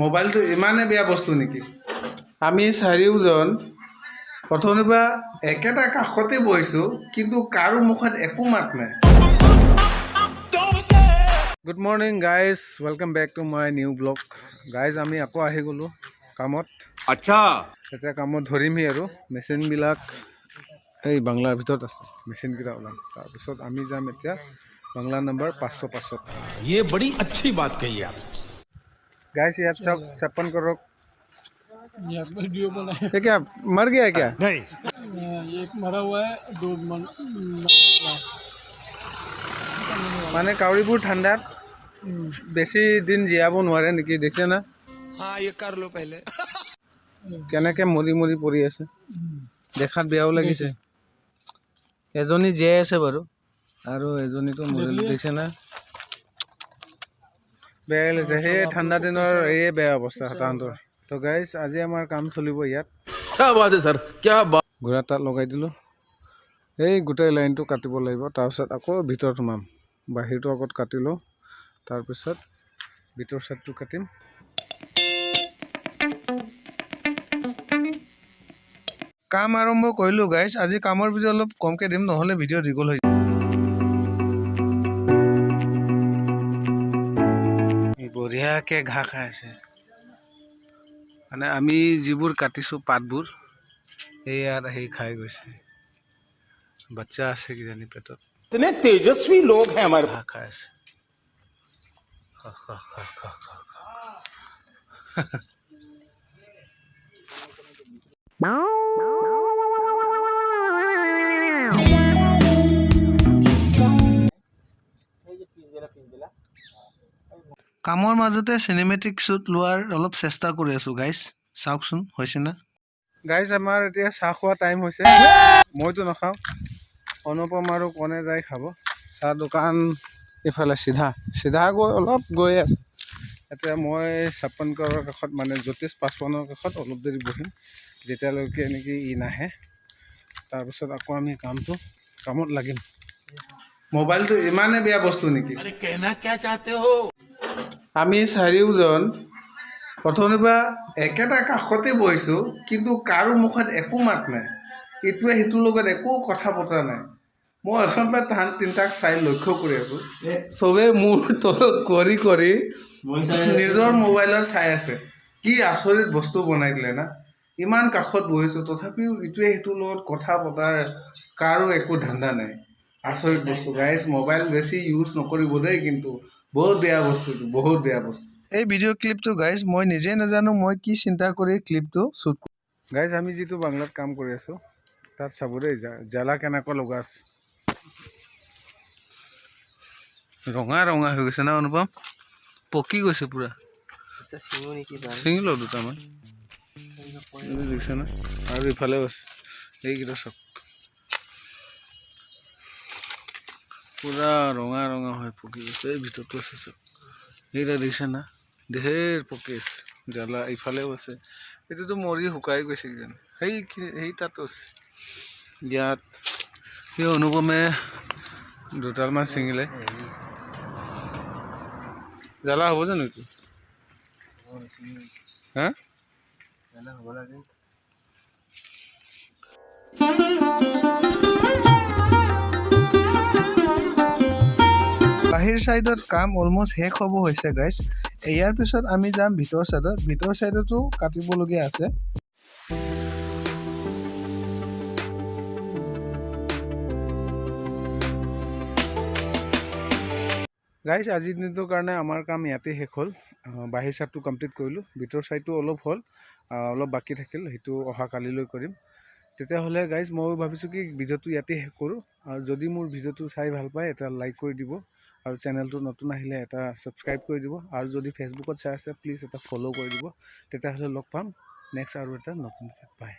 মোবাইলটো ইমানেই বেয়া বস্তু নেকি? আমি চাৰিওজন অথনিৰ পৰা একেটা কাষতে বহিছোঁ কিন্তু কাৰো মুখত একো মাত নাই। Good morning guys welcome back to my new vlog guys আমি আকৌ আহি গ'লোঁ কামত। আচ্ছা। এতিয়া কামত ধৰিমহি আৰু। মেচিনবিলাক এই বাংলাৰ ভিতৰত আছে। মেচিনকেইটা ওলাম। তাৰপিছত আমি যাম এতিয়া বাংলা নম্বৰ পাঁচশো পাঁচশত ये बड़ी अच्छी बात कही आप गाइस यार सब छप्पन करो ये वीडियो बना है ये क्या मर गया है क्या नहीं ये एक मरा हुआ है दो मन मरा মানে কাউৰীবোৰ ঠাণ্ডাত বেছি দিন জীয়াব নোৱাৰে নেকি দেখিছে না हाँ ये कर लो पहले কেনেকৈ মৰি মৰি পৰি আছে দেখাত বেয়াও লাগিছে এজনী জীয়াই আছে বাৰু আৰু এজনীতো মৰিলে দেখিছে না বেয়া লাগিছে। সেই ঠাণ্ডা দিনৰ এয়ে বেয়া অৱস্থা তাহাঁতৰ। তো গাইছ আজি আমাৰ কাম চলিব ইয়াত। ঘোঁৰা তাত লগাই দিলোঁ। এই গোটেই লাইনটো কাটিব লাগিব। তাৰপিছত আকৌ ভিতৰত সোমাম। বাহিৰটো আগত কাটি লওঁ তাৰপিছত ভিতৰ ছাইডটো কাটিম। কাম আৰম্ভ কৰিলোঁ গাইজ আজি কামৰ ভিডিঅ' অলপ কমকৈ দিম নহ'লে ভিডিঅ' দীঘল হৈ যায় বঢ়িয়াকৈ ঘাঁহ খাই আছে মানে আমি যিবোৰ কাটিছোঁ পাতবোৰ এই ইয়াত আহি খাই গৈছে বাচ্চা আছে কিজানি পেটত इतने तेजस्वी लोग हैं हमारे ঘাঁহ খাই আছে খা, খা, খা, খা, খা, খা। কামৰ মাজতে চিনেমেটিক শ্বুট লোৱাৰ অলপ চেষ্টা কৰি আছোঁ গাইজ চাওকচোন হৈছে না? গাইজ আমাৰ এতিয়া চাহ খোৱা টাইম হৈছে। মইতো নাখাওঁ। অনুপম আৰু কণে যাই খাব? চাহ দোকান এইফালে চিধা। চিধা গৈ অলপ গৈয়ে আছে। এতিয়া মই ছাপন কৰৰ কাষত মানে জ্যোতিষ পাছৱানৰ কাষত অলপ দেৰি বহিম। যেতিয়ালৈকে নেকি ই নাহে। তাৰপিছত আকৌ আমি কামটো কামত লাগিম। মোবাইলটো ইমানে বেয়া বস্তু নেকি? আমি চাৰিওজন পৰা একেটা কাষতে বহিছোঁ কিন্তু কাৰো মুখত একো মাত নাই। ইটোৱে সিটোৰ লগত একো কথা পতা নাই। মই পৰা তাহাঁত তিনিটাক চাই লক্ষ্য কৰি আছোঁ। চবেই মোৰ তলত কৰি কৰি নিজৰ মোবাইলত চাই আছে। কি আচৰিত বস্তু বনাই দিলে না। ইমান কাষত বহিছোঁ তথাপিও ইটোৱে সিটোৰ লগত কথা পতাৰ কাৰো একো ধান্দা নাই। আচৰিত বস্তু। গাইজ মোবাইল বেছি ইউজ নকৰিব দেই কিন্তু। বহুত বেয়া বস্তু বহুত বেয়া বস্তু। এই ভিডিঅ' ক্লিপটো গাইজ মই নিজে নাজানো মই কি চিন্তা কৰি ক্লিপটো শ্বুট গাইজ আমি যিটো বাংলাত কাম কৰি আছোঁ তাত চাব দেই জা- জ্বালা কেনেকুৱা লগা আছে। ৰঙা ৰঙা হৈ গৈছে না অনুপম? পকি গৈছে পূৰা। ছিঙি লওঁ দুটামান। দেখিছে না? আৰু ইফালেও আছে। এইকেইটা চাওক। পূৰা ৰঙা ৰঙা হৈ পকি গৈছে, এই ভিতৰতো আছে চাওক এইকেইটা দেখিছে না? ধেৰ পকি আছে জ্বালা ইফালেও আছে। এইটোতো মৰি শুকাই গৈছে কিজানি। সেই সেই তাতো আছে। ইয়াত সেই অনুপমে দুডালমান ছিঙিলে। জ্বালা হ'ব জানো এইটো? হা? বাহিৰ চাইডত কাম অলমষ্ট শেষ হ'ব হৈছে গাইজ ইয়াৰ পিছত আমি যাম ভিতৰ চাইডত ভিতৰ চাইডতো কাটিবলগীয়া আছে। গাইজ আজিৰ দিনটোৰ কাৰণে আমাৰ কাম ইয়াতে শেষ হ'ল। বাহিৰ চাইডটো কমপ্লিট কৰিলোঁ। ভিতৰ চাইডটো অলপ হ'ল। অলপ বাকী থাকিল। সেইটো অহা কালিলৈ কৰিম। তেতিয়াহ'লে গাইজ মই ভাবিছোঁ কি ভিডিঅ'টো ইয়াতে শেষ কৰোঁ। আৰু যদি মোৰ ভিডিঅ'টো চাই ভাল পায় এটা লাইক কৰি দিব। আৰু চেনেলটো নতুন আহিলে এটা ছাবস্ক্ৰাইব কৰি দিব। আৰু যদি ফেচবুকত চাই আছে প্লিজ এটা ফ'ল' কৰি দিব। তেতিয়াহ'লে লগ পাম। নেক্সট আৰু এটা নতুন বাই